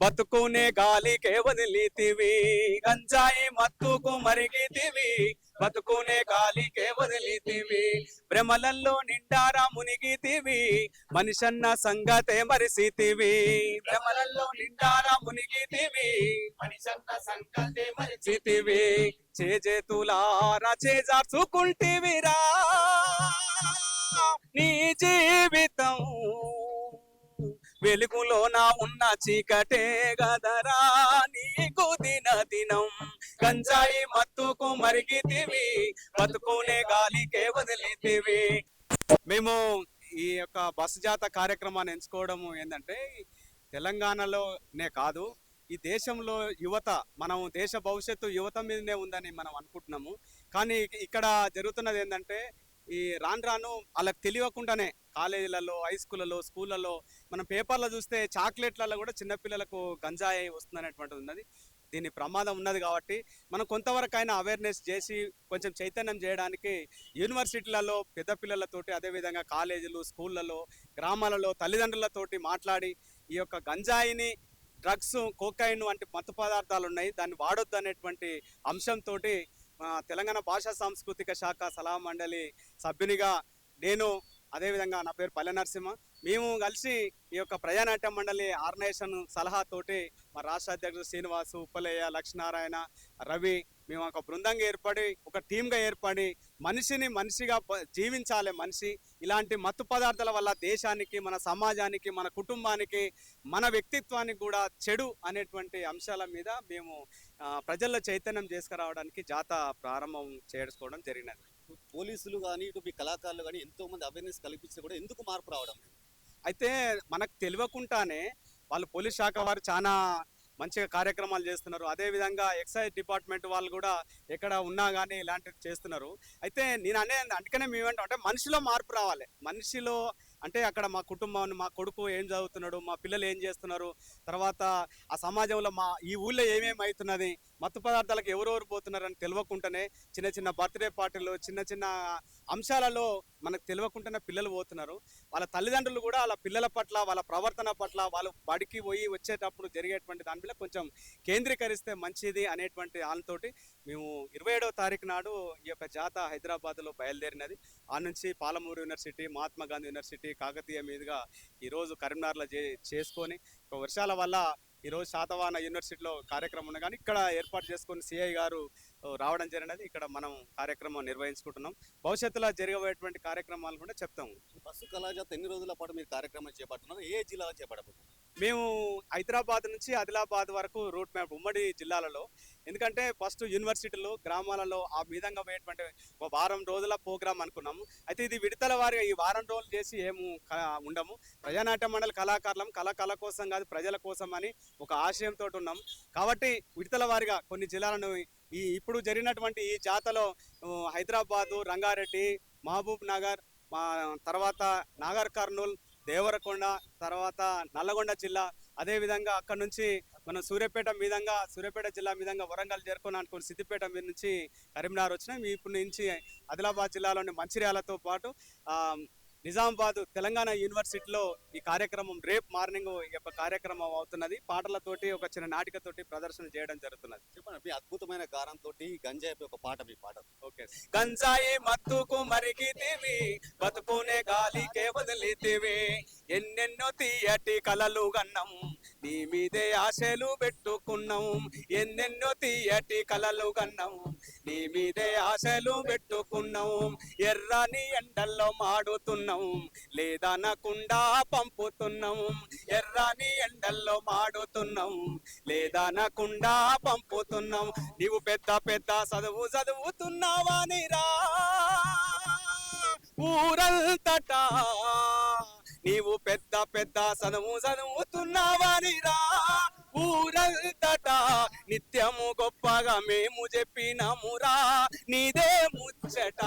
బతుకునే గాలికే వదిలితివి గంజాయి మత్తుకు మరిగితివి. బతుకునే గాలికే వదిలితివి భ్రమలల్లో నిండారా మునిగితివి. మనిషన్న సంగతే మరిసితివి భ్రమలల్లో నిండారా మునిగితివి మనిషన్న సంగతే మరిచితివి చేజేతులారా చేజార్చుకుంటేవిరా నీ జీవి వెలుగులో నా ఉన్న చీకటే గదరా. నీకు దిన దినం గంజాయి మత్తుకు మరిగితివి. బతుకునే గాలికే వదిలితివి. మేము ఈ యొక్క బస్సు జాత కార్యక్రమాన్ని ఎంచుకోవడము ఏంటంటే తెలంగాణలోనే కాదు ఈ దేశంలో యువత మనం దేశ భవిష్యత్తు యువత మీదనే ఉందని మనం అనుకుంటున్నాము. కానీ ఇక్కడ జరుగుతున్నది ఏంటంటే ఈ రాను రాను వాళ్ళకి తెలియకుండానే కాలేజీలలో హై స్కూళ్ళలో స్కూళ్ళలో మనం పేపర్లో చూస్తే చాక్లెట్లలో కూడా చిన్నపిల్లలకు గంజాయి వస్తుందనేటువంటిది ఉన్నది. దీని ప్రమాదం ఉన్నది కాబట్టి మనం కొంతవరకైనా అవేర్నెస్ చేసి కొంచెం చైతన్యం చేయడానికి యూనివర్సిటీలలో పెద్ద పిల్లలతోటి అదేవిధంగా కాలేజీలు స్కూళ్ళలో గ్రామాలలో తల్లిదండ్రులతోటి మాట్లాడి ఈ యొక్క గంజాయిని డ్రగ్స్ కోకైన్ వంటి మత్తు పదార్థాలు ఉన్నాయి దాన్ని వాడొద్దు అనేటువంటి అంశంతో తెలంగాణ భాషా సాంస్కృతిక శాఖ సలహా మండలి సభ్యునిగా నేను అదేవిధంగా నా పేరు పల్లె నరసింహ. మేము కలిసి ఈ యొక్క ప్రజానాట్య మండలి ఆర్గనైజేషన్ సలహాతోటి మా రాష్ట్ర అధ్యక్షుడు శ్రీనివాసు ఉప్పలయ్య లక్ష్మీనారాయణ రవి మేము ఒక బృందంగా ఏర్పడి ఒక టీమ్గా ఏర్పడి మనిషిని మనిషిగా జీవించాలి మనిషి. ఇలాంటి మత్తు పదార్థాల వల్ల దేశానికి మన సమాజానికి మన కుటుంబానికి మన వ్యక్తిత్వానికి కూడా చెడు అనేటువంటి అంశాల మీద మేము ప్రజల్లో చైతన్యం చేసుకురావడానికి జాత ప్రారంభం చేసుకోవడం జరిగినది. పోలీసులు కానీ ఇటు మీ కళాకారులు కానీ ఎంతో మంది అవేర్నెస్ కల్పించి కూడా ఎందుకు మార్పు రావడం లేదు? అయితే మనకు తెలియకుండానే వాళ్ళు పోలీస్ శాఖ వారు చాలా మంచిగా కార్యక్రమాలు చేస్తున్నారు. అదే విధంగా ఎక్సైజ్ డిపార్ట్మెంట్ వాళ్ళు కూడా ఎక్కడ ఉన్నా కానీ ఇలాంటివి చేస్తున్నారు. అయితే నేను అనేది అందుకనే మేమేంటాం అంటే మనిషిలో మార్పు రావాలి. మనిషిలో అంటే అక్కడ మా కుటుంబాన్ని మా కొడుకు ఏం చదువుతున్నాడు మా పిల్లలు ఏం చేస్తున్నారు తర్వాత ఆ సమాజంలో మా ఈ ఊళ్ళో ఏమేమి అవుతున్నది మత్తు పదార్థాలకు ఎవరెవరు పోతున్నారని తెలియకుండానే చిన్న చిన్న బర్త్డే పార్టీలు చిన్న చిన్న అంశాలలో మనకు తెలియకుండానే పిల్లలు పోతున్నారు. వాళ్ళ తల్లిదండ్రులు కూడా వాళ్ళ పిల్లల పట్ల వాళ్ళ ప్రవర్తన పట్ల వాళ్ళు బడికి పోయి వచ్చేటప్పుడు జరిగేటువంటి దాని మీద కొంచెం కేంద్రీకరిస్తే మంచిది అనేటువంటి వాళ్ళతోటి మేము ఇరవై ఏడవ తారీఖు నాడు ఈ యొక్క జాత హైదరాబాద్లో బయలుదేరినది. ఆ నుంచి పాలమూరు యూనివర్సిటీ మహాత్మా గాంధీ యూనివర్సిటీ కాకతీయ మీదుగా ఈరోజు కరీంనగర్లో చే చేసుకొని ఒక వర్షాల వల్ల ఈరోజు శాతవాహన యూనివర్సిటీలో కార్యక్రమం ఉంది. కానీ ఇక్కడ ఏర్పాటు చేసుకుని సిఐ గారు రావడం జరిగినది. ఇక్కడ మనం కార్యక్రమం నిర్వహించుకుంటున్నాం. భవిష్యత్తులో జరగబోయేటువంటి కార్యక్రమాలు కూడా చెప్తాము. బస్సు కళాజాత ఎన్ని రోజుల పాటు మీరు కార్యక్రమం చేపడుతున్నారు? ఏ జిల్లాలో చేపడబోతున్నారు? మేము హైదరాబాద్ నుంచి ఆదిలాబాద్ వరకు రూట్ మ్యాప్ ఉమ్మడి జిల్లాలలో. ఎందుకంటే ఫస్ట్ యూనివర్సిటీలు గ్రామాలలో ఆ విధంగా పోయేటువంటి ఒక వారం రోజుల ప్రోగ్రామ్ అనుకున్నాము. అయితే ఇది విడతల వారిగా ఈ వారం రోజులు చేసి ఏము క- ఉండము. ప్రజానాట్య మండలి కళాకారులం కళ కళ కోసం కాదు ప్రజల కోసం అని ఒక ఆశయంతో ఉన్నాం. కాబట్టి విడతల వారిగా కొన్ని జిల్లాలను ఈ ఇప్పుడు జరిగినటువంటి ఈ జాతలో హైదరాబాదు రంగారెడ్డి మహబూబ్ నగర్ మా తర్వాత నాగర్ కర్నూల్ దేవరకొండ తర్వాత నల్లగొండ జిల్లా. అదేవిధంగా అక్కడ నుంచి మనం సూర్యాపేట మీదంగా సూర్యాపేట జిల్లా మీదంగా వరంగల్ చేరుకొని అనుకుని సిద్దిపేట మీద నుంచి కరీంనగర్ వచ్చినాం. ఇప్పుడు నుంచి ఆదిలాబాద్ జిల్లాలోని మంచిర్యాలతో పాటు నిజామాబాద్ తెలంగాణ యూనివర్సిటీలో ఈ కార్యక్రమం రేపు మార్నింగ్ ఈ యొక్క కార్యక్రమం అవుతున్నది. పాటలతోటి ఒక చిన్న నాటికతోటి ప్రదర్శన చేయడం జరుగుతున్నది. చెప్పండి మీ అద్భుతమైన గానంతో గంజాయి ఒక పాట మీ పాట. ఓకే. గంజాయి మత్తుకు మరిగితివి బతుకునే గాలికే వదిలితివి. ఎన్నెన్నో తీయటి కలలు గన్నం నీ మీదే ఆశలు పెట్టుకున్నాం. ఎన్నెన్నో తీయటి కలలు కన్నాం. నీ మీదే ఆశలు పెట్టుకున్నాం. ఎర్రని ఎండల్లో మాడుతున్నాం. లేదనకుండా పంపుతున్నాం. ఎర్రని ఎండల్లో మాడుతున్నాం. లేదనకుండా పంపుతున్నాం. నీవు పెద్ద పెద్ద చదువు చదువుతున్నావా నీరా? ఊరంతటా నీవు పెద్ద పెద్ద చదువు చదువుతున్నావాని రా ఊరంతట నిత్యము గొప్పగా మేము చెప్పినమురా. నీదే ముచ్చట.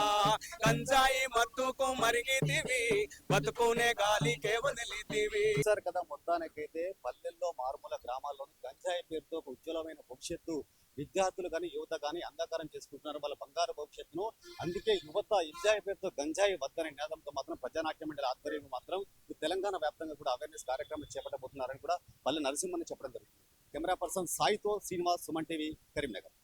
గంజాయి మత్తుకు మరిగితివి. బతుకునే గాలికే వదిలితివి. సార్ కదా మొత్తానికైతే పల్లెల్లో మారుమూల గ్రామాల్లోని గంజాయి పేరుతో ఒక ఉజ్వలమైన భవిష్యత్తు. విద్యార్థులు కానీ యువత కానీ అంధకారం చేసుకుంటున్నారు. వాళ్ళ బంగారు భవిష్యత్తును అందుకే యువత ఎంజాయ్ పేరుతో గంజాయి వద్దనే నినాదంతో మాత్రం ప్రజానాట్య మండలి ఆధ్వర్యంలో మాత్రం తెలంగాణ వ్యాప్తంగా కూడా అవేర్నెస్ కార్యక్రమం చేపట్టబోతున్నారని కూడా పల్లె నరసింహన్ చెప్పడం జరిగింది కెమెరా పర్సన్ సాయితో శ్రీనివాస్ సుమన్ టీవీ కరీంనగర్.